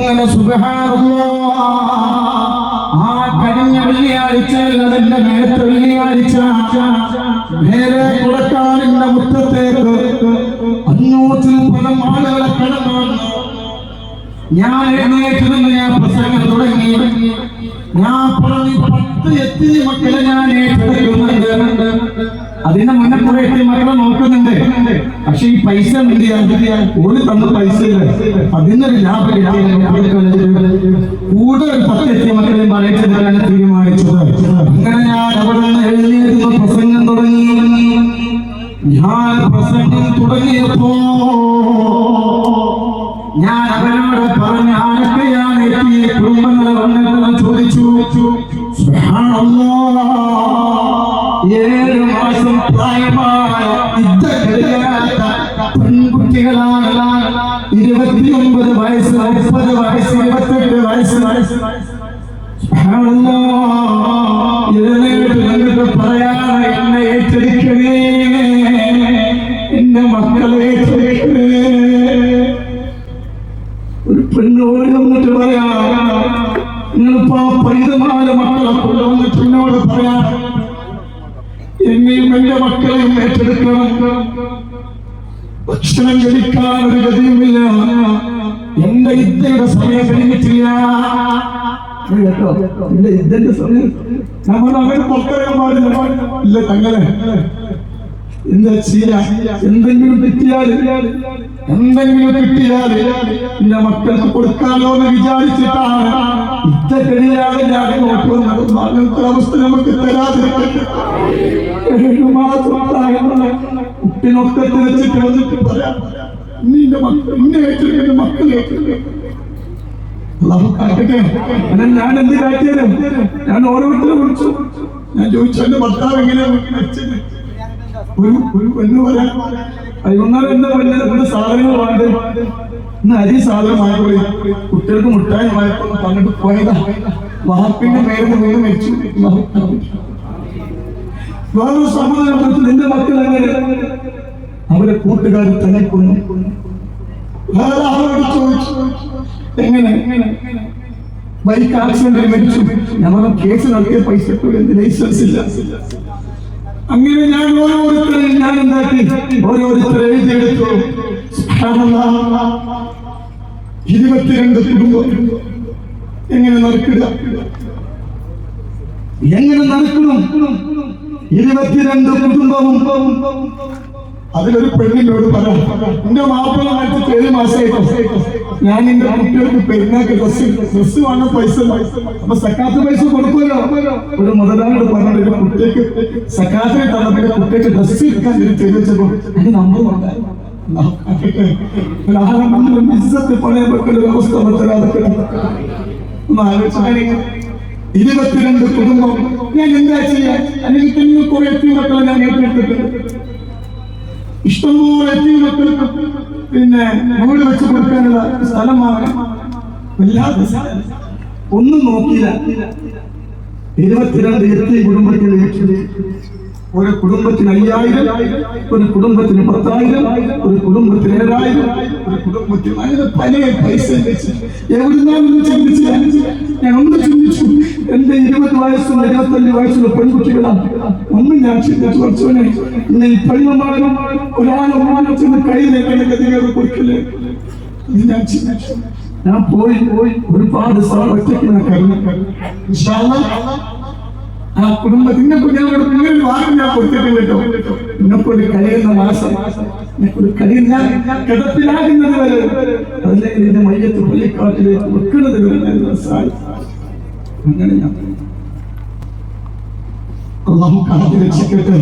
സുബ്ഹാനല്ലാഹ് ആ കഴിഞ്ഞ വെള്ളിയാഴ്ച അതിന്റെ നേരത്തെ വെള്ളിയാഴ്ച നേരെ കുടക്കാലിന്റെ മുറ്റത്തേക്ക് അഞ്ഞൂറ്റി മുപ്പത് ആളുകളെ കടന്നു ഞാൻ എഴുന്നേറ്റ് ഞാൻ പ്രസംഗം തുടങ്ങി. ഞാൻ പറഞ്ഞു പത്ത് എത്തി മക്കളെ ഞാൻ പക്ഷെ ഈ പൈസ എന്ത് ചെയ്യാൻ? ഓടി തന്ന പൈസ അതിനൊരു ലാഭം ഒരു പത്ത് എത്തി മക്കളെ തരാൻ തീരുമാനിച്ചത് അങ്ങനെ ഞാൻ അവിടെ നിന്ന് എഴുന്നേറ്റ്. പ്രസംഗം തുടങ്ങി. ഞാൻ പ്രസംഗം തുടങ്ങിയപ്പോ ഞാൻ അവരോട് പറഞ്ഞ ആരൊക്കെയാണ് എത്തിയ കുടുംബങ്ങളെ വന്നിട്ടെന്ന് ചോദിച്ചു. ഏഴ് മാസം പ്രായമായ? പെൺകുട്ടികളാണ് ഇരുപത്തിയൊമ്പത് വയസ്സ് മുപ്പത് വയസ്സ് ഇരുപത്തെട്ട് വയസ്സ്. എഴുന്നേറ്റ് പറയാതെ എന്നെ ഏറ്റെടുക്കണേ. എന്റെ മക്കളെ ഏറ്റെടുക്കണേ. ഒരു പെണ്ണോട് വന്നിട്ട് പറയാ നിങ്ങളിപ്പോ പൈതമാല മക്കളെ കൊണ്ടുവന്നിട്ട് എന്നോട് പറയാ എന്നെയും എന്റെ മക്കളെയും ഏറ്റെടുക്കണം. ഭക്ഷണം കഴിക്കാൻ ഒരു ഗതിയുമില്ല എന്റെ ഇദ്ദേഹ സമയം കഴിഞ്ഞിട്ടില്ല. കേട്ടോ. എന്റെ ഇദ്ദന്റെ സമയം. നമ്മൾ അവരെ പുറത്തിറങ്ങാൻ ഇല്ല തങ്ങളെ. എന്താ ചെയ്യാ എന്തെങ്കിലും കിട്ടിയാൽ എന്തെങ്കിലും കിട്ടിയാൽ എന്റെ മക്കൾക്ക് കൊടുക്കാലോ എന്ന് വിചാരിച്ചിട്ടാണ് ഇത്ത കഴിയാതെ ഞാൻ നോക്കുന്നത് അവസ്ഥ നമുക്ക് തരാതിരിക്കട്ടെ. കുട്ടിനൊക്കെ തിരിച്ചിട്ട് വന്നിട്ട് പറയാം നിന്റെ മക്കൾ ഇന്നെ ഏറ്റെടുക്കുന്ന കാക്കട്ടെ. ഞാൻ എന്ത് കാട്ടിയാലും ഞാൻ ഓരോരുത്തരെ വിളിച്ചു. ഞാൻ ചോദിച്ചു എന്റെ ഭർത്താവ് എങ്ങനെയാണ്? ഒരു ഒരു എന്ന് പറയാൻ എന്താ വലിയ എന്ത് സാധനങ്ങൾ വേണ്ടത്? ഇന്ന് അരി സാധനമായപ്പോൾ കുട്ടികൾക്ക് മുട്ടായി വായപ്പോൾ പങ്കിട്ട് പോയതാ. വാപ്പിന്റെ പേരിന് വീട് മരിച്ചു വേറൊരു നിന്റെ മക്കൾ എങ്ങനെ? അവരെ കൂട്ടുകാർ തനിക്കൊന്നു വേറെ ആളോട് ചോദിച്ചു. എങ്ങനെ? ബൈക്ക് ആക്സിഡന്റിൽ മരിച്ചു. ഞമ്മളും കേസ് നടത്തിയ പൈസ ലൈസൻസ് ഇല്ല. അങ്ങനെ ഞാൻ ഓരോരുത്തരെയും ഞാൻ എന്താക്കി? ഓരോരുത്തരെ എഴുതിയെടുത്തു. ഇരുപത്തിരണ്ട് കുടുംബം. എങ്ങനെ നടക്കുക എങ്ങനെ നടക്കണം ഇരുപത്തിരണ്ട് കുടുംബവും അതിലൊരു പെണ്ണിനോട് പറഞ്ഞു എന്റെ മാപ്പിള മരിച്ചിട്ട് ഏഴ് മാസമായിട്ട് ഞാൻ എന്റെ കുട്ടികൾക്ക് പെരുന്നാക്ക് ഡ്രസ് ഡ്രസ് വാങ്ങാൻ പൈസ. അപ്പൊ സക്കാത്ത് പൈസ കൊടുക്കുമല്ലോ? ഒരു മുതലാളിയോട് പറഞ്ഞു എന്റെ കുട്ടിക്ക് സക്കാത്തിനെ തന്നെ കുട്ടിക്ക് ഡ്രസ് എടുക്കാൻ ഒരു ചോദിച്ചപ്പോ എന്റെ ഒന്ന് ആലോചിച്ചു ഇരുപത്തിരണ്ട് കുടുംബം. ഞാൻ എന്താ ചെയ്യാൻ അല്ലെങ്കിൽ തന്നെ കുറെ എത്തി മക്കളെ ഞാൻ ഏറ്റെടുത്തിട്ടുണ്ട് ഇഷ്ടംപോലെ എത്തി മക്കൾക്ക് പിന്നെ വീട് വെച്ച് കൊടുക്കാനുള്ള സ്ഥലമാണ് വല്ലാത്ത. ഒന്നും നോക്കിയില്ല. ഇരുപത്തിരണ്ട് എത്തി കുടുംബത്തിൽ ഒരു കുടുംബത്തിന് അയ്യായിരം ഒരു കുടുംബത്തിന് പത്തായിരം ഒരു കുടുംബത്തിന് ഏഴായിരം ഒരു കുടുംബത്തിന് അങ്ങനെ പല പൈസ എവിടുന്നാണെന്ന് ചിന്തിച്ചില്ല ഞാൻ ഒന്ന് ചിന്തിച്ചു. എന്റെ ഇരുപത് വയസ്സുള്ള ഇരുപത്തഞ്ച് വയസ്സുള്ള പെൺകുട്ടികളാണ് ഒന്നും ഞാൻ ചിന്തിച്ചു കുറച്ചോനെ ഇന്ന് ഈ പെണ്ണുമാരും ഒരാളും ചെന്ന് കയ്യിലേക്ക് ഗതികൾ കൊടുക്കില്ലേ ഇത് ഞാൻ ചിന്തിച്ചു. ഞാൻ പോയി പോയി ഒരുപാട് സ്ഥലം ഒറ്റയ്ക്ക് ഞാൻ കരുതി ആ കുടുംബത്തിന്റെ കുഞ്ഞുങ്ങളുടെ വാങ്ങി ഞാൻ കൊടുത്തിട്ടില്ല കേട്ടോ. എന്നെക്കൊണ്ട് കഴിയുന്ന മാസം എന്നെക്കൊണ്ട് കഴിയുന്ന കിടപ്പിലാകുന്നത് വരെ അതിലേക്ക് എന്റെ മയ്യത്ത് പള്ളിക്കാട്ടിലേക്ക് വെക്കുന്നത് വരെ സാധിക്കും. അങ്ങനെ ഞാൻ അള്ളാഹു കാത്തിരക്ഷിക്കട്ടെ.